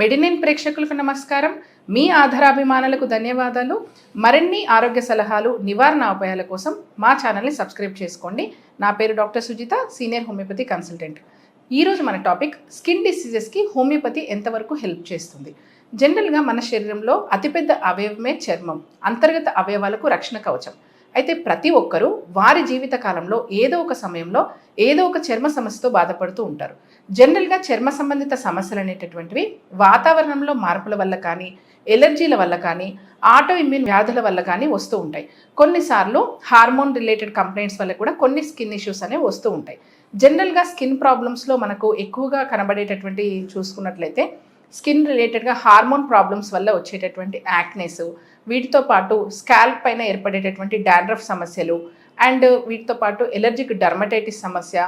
మెడినిన్ ప్రేక్షకులకు నమస్కారం. మీ ఆధారాభిమానులకు ధన్యవాదాలు. మరిన్ని ఆరోగ్య సలహాలు నివారణ ఉపాయాల కోసం మా ఛానల్ని సబ్స్క్రైబ్ చేసుకోండి. నా పేరు doctor Sujitha senior homeopathy consultant. ఈరోజు మన టాపిక్ స్కిన్ డిసీజెస్కి హోమియోపతి ఎంతవరకు హెల్ప్ చేస్తుంది? జనరల్గా మన శరీరంలో అతిపెద్ద అవయవమే చర్మం అంతర్గత అవయవాలకు రక్షణ కవచం. అయితే ప్రతి ఒక్కరూ వారి జీవిత కాలంలో ఏదో ఒక సమయంలో ఏదో ఒక చర్మ సమస్యతో బాధపడుతూ ఉంటారు. జనరల్గా చర్మ సంబంధిత సమస్యలు అనేటటువంటివి వాతావరణంలో మార్పుల వల్ల కానీ ఎలర్జీల వల్ల కానీ ఆటో ఇమ్యూన్ వ్యాధుల వల్ల కానీ వస్తూ ఉంటాయి. కొన్నిసార్లు హార్మోన్ రిలేటెడ్ కంప్లైంట్స్ వల్ల కూడా కొన్ని స్కిన్ ఇష్యూస్ అనేవి వస్తూ ఉంటాయి. జనరల్గా స్కిన్ ప్రాబ్లమ్స్లో మనకు ఎక్కువగా కనబడేటటువంటి చూసుకున్నట్లయితే స్కిన్ రిలేటెడ్గా హార్మోన్ ప్రాబ్లమ్స్ వల్ల వచ్చేటటువంటి యాక్నెస్ వీటితో పాటు స్కాల్ప్ పైన ఏర్పడేటటువంటి డాండ్రఫ్ సమస్యలు అండ్ వీటితో పాటు ఎలర్జిక్ డర్మటైటిస్ సమస్య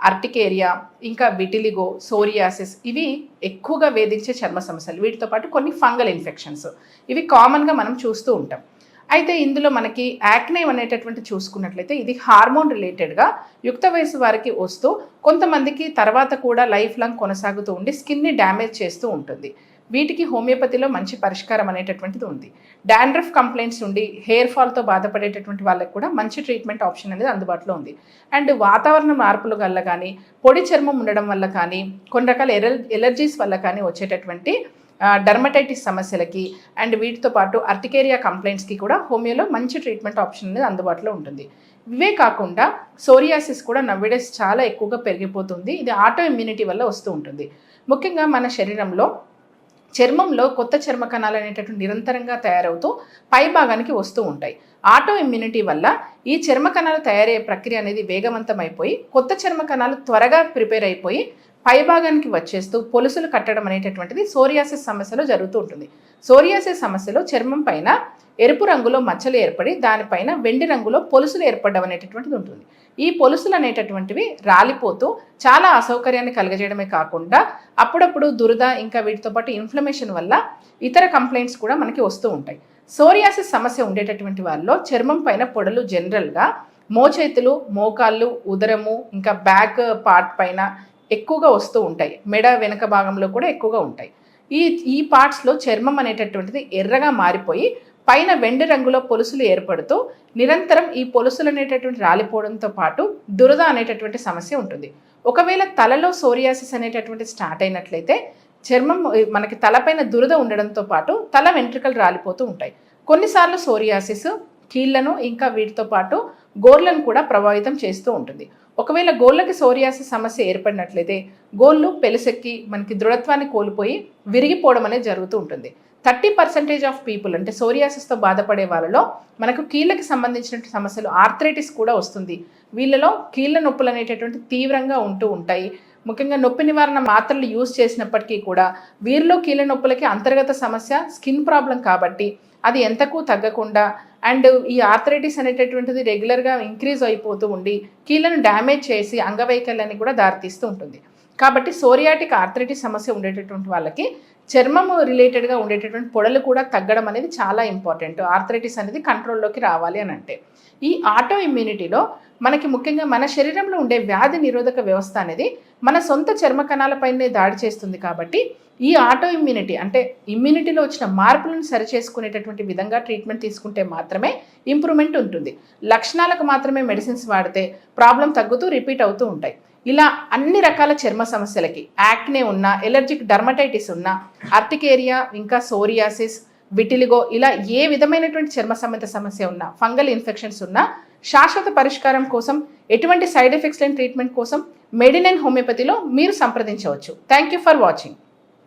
అర్టికేరియా ఇంకా విటిలిగో సోరియాసిస్ ఇవి ఎక్కువగా వేధించే చర్మ సమస్యలు. వీటితో పాటు కొన్ని ఫంగల్ ఇన్ఫెక్షన్స్. ఇవి కామన్గా మనం చూస్తూ ఉంటాం. అయితే ఇందులో మనకి యాక్నే అనేటటువంటి చూసుకున్నట్లయితే ఇది హార్మోన్ రిలేటెడ్గా యుక్త వయసు వారికి వస్తూ కొంతమందికి తర్వాత కూడా లైఫ్ లాంగ్ కొనసాగుతూ ఉండి స్కిన్ని డ్యామేజ్ చేస్తూ ఉంటుంది. వీటికి హోమియోపతిలో మంచి పరిష్కారం అనేటటువంటిది ఉంది. డాండ్రఫ్ కంప్లైంట్స్ ఉండి హెయిర్ ఫాల్తో బాధపడేటటువంటి వాళ్ళకి కూడా మంచి ట్రీట్మెంట్ ఆప్షన్ అనేది అందుబాటులో ఉంది. అండ్ వాతావరణ మార్పుల వల్ల కానీ పొడి చర్మం ఉండడం వల్ల కానీ కొన్ని రకాల ఎలర్జీస్ వల్ల కానీ వచ్చేటటువంటి డర్మటైటిస్ సమస్యలకి అండ్ వీటితో పాటు అర్టికేరియా కంప్లైంట్స్కి కూడా హోమియోలో మంచి ట్రీట్మెంట్ ఆప్షన్ అనేది అందుబాటులో ఉంటుంది. ఇవే కాకుండా సోరియాసిస్ కూడా నవ్వేడేస్ చాలా ఎక్కువగా పెరిగిపోతుంది. ఇది ఆటో ఇమ్యూనిటీ వల్ల వస్తూ ఉంటుంది. ముఖ్యంగా మన శరీరంలో చర్మంలో కొత్త చర్మ కణాలు అనేటటువంటి నిరంతరంగా తయారవుతూ పై భాగానికి వస్తూ ఉంటాయి. ఆటో ఇమ్యూనిటీ వల్ల ఈ చర్మ కణాలు తయారయ్యే ప్రక్రియ అనేది వేగవంతం అయిపోయి కొత్త చర్మ కణాలు త్వరగా ప్రిపేర్ అయిపోయి పైభాగానికి వచ్చేస్తూ పొలుసులు కట్టడం అనేటటువంటిది సోరియాసిస్ సమస్యలో జరుగుతూ ఉంటుంది. సోరియాసిస్ సమస్యలో చర్మం పైన ఎరుపు రంగులో మచ్చలు ఏర్పడి దానిపైన వెండి రంగులో పొలుసులు ఏర్పడడం అనేటటువంటిది ఉంటుంది. ఈ పొలుసులు అనేటటువంటివి రాలిపోతూ చాలా అసౌకర్యాన్ని కలగజేయడమే కాకుండా అప్పుడప్పుడు దురద ఇంకా వీటితో పాటు ఇన్ఫ్లమేషన్ వల్ల ఇతర కంప్లైంట్స్ కూడా మనకి వస్తూ ఉంటాయి. సోరియాసిస్ సమస్య ఉండేటటువంటి వాళ్ళలో చర్మం పైన పొడలు జనరల్గా మోచేతులు మోకాళ్ళు ఉదరము ఇంకా బ్యాక్ పార్ట్ పైన ఎక్కువగా వస్తూ ఉంటాయి. మెడ వెనక భాగంలో కూడా ఎక్కువగా ఉంటాయి. ఈ ఈ పార్ట్స్లో చర్మం అనేటటువంటిది ఎర్రగా మారిపోయి పైన వెండి రంగులో పొలుసులు ఏర్పడుతూ నిరంతరం ఈ పొలుసులు అనేటటువంటి రాలిపోవడంతో పాటు దురద అనేటటువంటి సమస్య ఉంటుంది. ఒకవేళ తలలో సోరియాసిస్ అనేటటువంటి స్టార్ట్ అయినట్లయితే చర్మం మనకి తలపైన దురద ఉండడంతో పాటు తల వెంట్రుకలు రాలిపోతూ ఉంటాయి. కొన్నిసార్లు సోరియాసిస్ కీళ్ళను ఇంకా వీటితో పాటు గోర్లను కూడా ప్రభావితం చేస్తూ ఉంటుంది. ఒకవేళ గోళ్ళకి సోరియాసిస్ సమస్య ఏర్పడినట్లయితే గోళ్ళు పెలుసెక్కి మనకి దృఢత్వాన్ని కోల్పోయి విరిగిపోవడం అనేది జరుగుతూ ఉంటుంది. థర్టీ పర్సెంటేజ్ ఆఫ్ పీపుల్ అంటే సోరియాసిస్తో బాధపడే వాళ్ళలో మనకు కీళ్ళకి సంబంధించిన సమస్యలు ఆర్థరైటిస్ కూడా వస్తుంది. వీళ్ళలో కీళ్ళ నొప్పులు అనేటటువంటి తీవ్రంగా ఉంటూ ఉంటాయి. ముఖ్యంగా నొప్పి నివారణ మాత్రలు యూజ్ చేసినప్పటికీ కూడా వీరిలో కీళ్ళ నొప్పులకి అంతర్గత సమస్య స్కిన్ ప్రాబ్లం కాబట్టి అది ఎంతకు తగ్గకుండా అండ్ ఈ ఆర్థరైటిస్ అనేటటువంటిది రెగ్యులర్గా ఇంక్రీజ్ అయిపోతూ ఉండి కీళ్ళను డ్యామేజ్ చేసి అంగవైకల్యాన్ని కూడా దారితీస్తూ ఉంటుంది. కాబట్టి సోరియాటిక్ ఆర్థరైటిస్ సమస్య ఉండేటటువంటి వాళ్ళకి చర్మము రిలేటెడ్గా ఉండేటటువంటి పొడలు కూడా తగ్గడం అనేది చాలా ఇంపార్టెంట్ ఆర్థరైటిస్ అనేది కంట్రోల్లోకి రావాలి అని అంటే. ఈ ఆటో ఇమ్యూనిటీలో మనకి ముఖ్యంగా మన శరీరంలో ఉండే వ్యాధి నిరోధక వ్యవస్థ అనేది మన సొంత చర్మ కణాలపైనే దాడి చేస్తుంది కాబట్టి ఈ ఆటో ఇమ్యూనిటీ అంటే ఇమ్యూనిటీలో వచ్చిన మార్పులను సరిచేసుకునేటటువంటి విధంగా ట్రీట్మెంట్ తీసుకుంటే మాత్రమే ఇంప్రూవ్మెంట్ ఉంటుంది. లక్షణాలకు మాత్రమే మెడిసిన్స్ వాడితే ప్రాబ్లం తగ్గుతూ రిపీట్ అవుతూ ఉంటాయి. ఇలా అన్ని రకాల చర్మ సమస్యలకి యాక్నే ఉన్న ఎలర్జిక్ డర్మటైటిస్ ఉన్న ఆర్టికేరియా ఇంకా సోరియాసిస్ విటిలిగో ఇలా ఏ విధమైనటువంటి చర్మ సంబంధ సమస్య ఉన్నా ఫంగల్ ఇన్ఫెక్షన్స్ ఉన్నా శాశ్వత పరిష్కారం కోసం ఎటువంటి సైడ్ ఎఫెక్ట్స్ లేని ట్రీట్మెంట్ కోసం మెడినైన్ హోమియోపతిలో మీరు సంప్రదించవచ్చు. Thank you for watching